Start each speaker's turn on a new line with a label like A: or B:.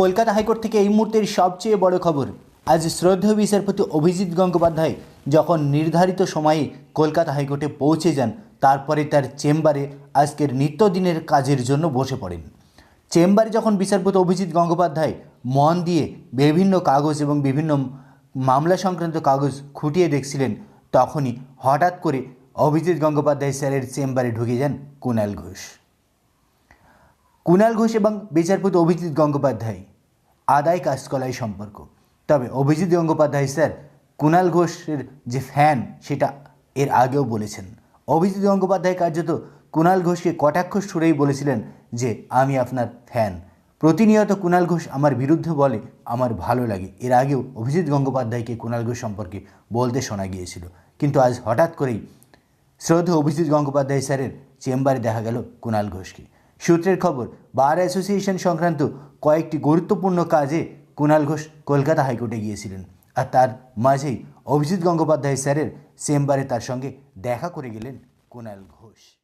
A: Kolkata high court থেকে এই মুহূর্তের সবচেয়ে বড় খবর, আজ শ্রদ্ধেয় বিচারপতি অভিজিৎ গঙ্গোপাধ্যায় যখন নির্ধারিত সময়ে কলকাতা হাইকোর্টে পৌঁছে যান, তারপরে তার চেম্বারে আজকের নিত্যদিনের কাজের জন্য বসে পড়েন। চেম্বারে যখন বিচারপতি অভিজিৎ গঙ্গোপাধ্যায় মন দিয়ে বিভিন্ন কাগজ এবং বিভিন্ন মামলা সংক্রান্ত কাগজ খুঁটিয়ে দেখছিলেন, তখনই হঠাৎ করে অভিজিৎ গঙ্গোপাধ্যায় স্যারের চেম্বারে ঢুকে যান কুণাল ঘোষ। কুণাল ঘোষ এবং বিচারপতি অভিজিৎ গঙ্গোপাধ্যায়। আদায় কাজকলায় সম্পর্ক। তবে অভিজিৎ গঙ্গোপাধ্যায় স্যার কুণাল ঘোষের যে ফ্যান, সেটা এর আগেও বলেছেন। অভিজিৎ গঙ্গোপাধ্যায় কার্যত কুণাল ঘোষকে কটাক্ষ সুরেই বলেছিলেন যে, আমি আপনার ফ্যান। প্রতিনিয়ত কুণাল ঘোষ আমার বিরুদ্ধে বলে, আমার ভালো লাগে। এর আগেও অভিজিৎ গঙ্গোপাধ্যায়কে কুণাল ঘোষ সম্পর্কে বলতে শোনা গিয়েছিল। কিন্তু আজ হঠাৎ করেই শ্রদ্ধেয় অভিজিৎ গঙ্গোপাধ্যায় স্যারের চেম্বারে দেখা গেল কুণাল ঘোষকে। সূত্রের খবর, বার অ্যাসোসিয়েশন সংক্রান্ত কয়েকটি গুরুত্বপূর্ণ কাজে কুণাল ঘোষ কলকাতা হাইকোর্টে গিয়েছিলেন। আর তার মাঝেই অভিজিৎ গঙ্গোপাধ্যায় স্যারের চেম্বারে তার সঙ্গে দেখা করে গেলেন কুণাল ঘোষ।